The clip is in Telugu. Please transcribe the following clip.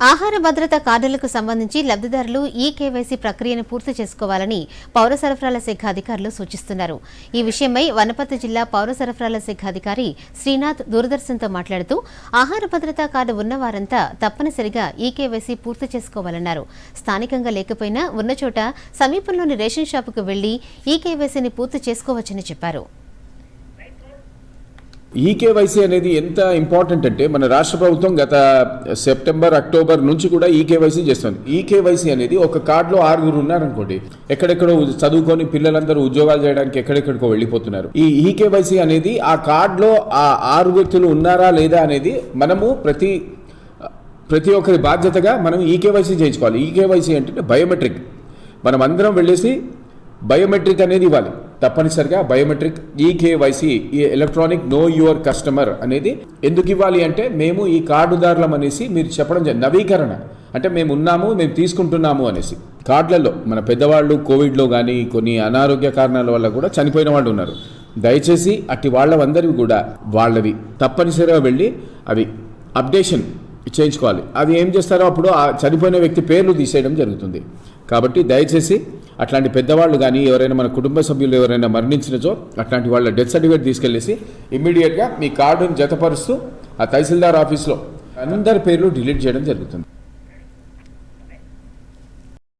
ఆహార భద్రత కార్డులకు సంబంధించి లబ్ధిదారులు ఈ కేవైసీ ప్రక్రియను పూర్తి చేసుకోవాలని పౌర సరఫరాల శాఖ అధికారులు సూచిస్తున్నారు. ఈ విషయమై వనపర్తి జిల్లా పౌర సరఫరాల శాఖ అధికారి శ్రీనాథ్ దూరదర్శన్తో మాట్లాడుతూ ఆహార భద్రతా కార్డు ఉన్నవారంతా తప్పనిసరిగా ఈ కేవైసీ పూర్తి చేసుకోవాలన్నారు. స్థానికంగా లేకపోయినా ఉన్న చోట సమీపంలోని రేషన్ షాపుకు వెళ్ళి ఈ కేవైసీని పూర్తి చేసుకోవచ్చని చెప్పారు. ఈకేవైసీ అనేది ఎంత ఇంపార్టెంట్ అంటే మన రాష్ట్ర ప్రభుత్వం గత సెప్టెంబర్ అక్టోబర్ నుంచి కూడా ఈకేవైసీ చేస్తుంది. ఈకేవైసీ అనేది ఒక కార్డులో ఆరుగురు ఉన్నారనుకోండి ఎక్కడెక్కడో చదువుకొని పిల్లలందరూ ఉద్యోగాలు చేయడానికి ఎక్కడెక్కడికో వెళ్ళిపోతున్నారు. ఈ ఈకేవైసీ అనేది ఆ కార్డులో ఆ ఆరు వ్యక్తులు ఉన్నారా లేదా అనేది మనము ప్రతి ప్రతి ఒక్కరి బాధ్యతగా మనం ఈకేవైసీ చేయించుకోవాలి. ఈకేవైసీ అంటే బయోమెట్రిక్ మనం అందరం వెళ్ళేసి బయోమెట్రిక్ అనేది ఇవ్వాలి. తప్పనిసరిగా బయోమెట్రిక్ ఈకేవైసీ ఈ ఎలక్ట్రానిక్ నో యువర్ కస్టమర్ అనేది ఎందుకు ఇవ్వాలి అంటే మేము ఈ కార్డుదారులం అనేసి మీరు చెప్పడం నవీకరణ. అంటే మేము ఉన్నాము మేము తీసుకుంటున్నాము అనేసి. కార్డులలో మన పెద్దవాళ్ళు కోవిడ్లో కానీ కొన్ని అనారోగ్య కారణాల వల్ల కూడా చనిపోయిన వాళ్ళు ఉన్నారు. దయచేసి అట్టి వాళ్ళందరివి కూడా వాళ్ళవి తప్పనిసరిగా వెళ్ళి అవి అప్డేషన్ చేయించుకోవాలి. అది ఏం చేస్తారో అప్పుడు ఆ చనిపోయిన వ్యక్తి పేర్లు తీసేయడం జరుగుతుంది. కాబట్టి దయచేసి అట్లాంటి పెద్దవాళ్ళు కానీ ఎవరైనా మన కుటుంబ సభ్యులు ఎవరైనా మరణించినచో అట్లాంటి వాళ్ళ డెత్ సర్టిఫికేట్ తీసుకెళ్ళేసి ఇమ్మీడియట్గా మీ కార్డును జతపరుస్తూ ఆ తహసీల్దార్ ఆఫీస్లో అందరి పేర్లు డిలీట్ చేయడం జరుగుతుంది.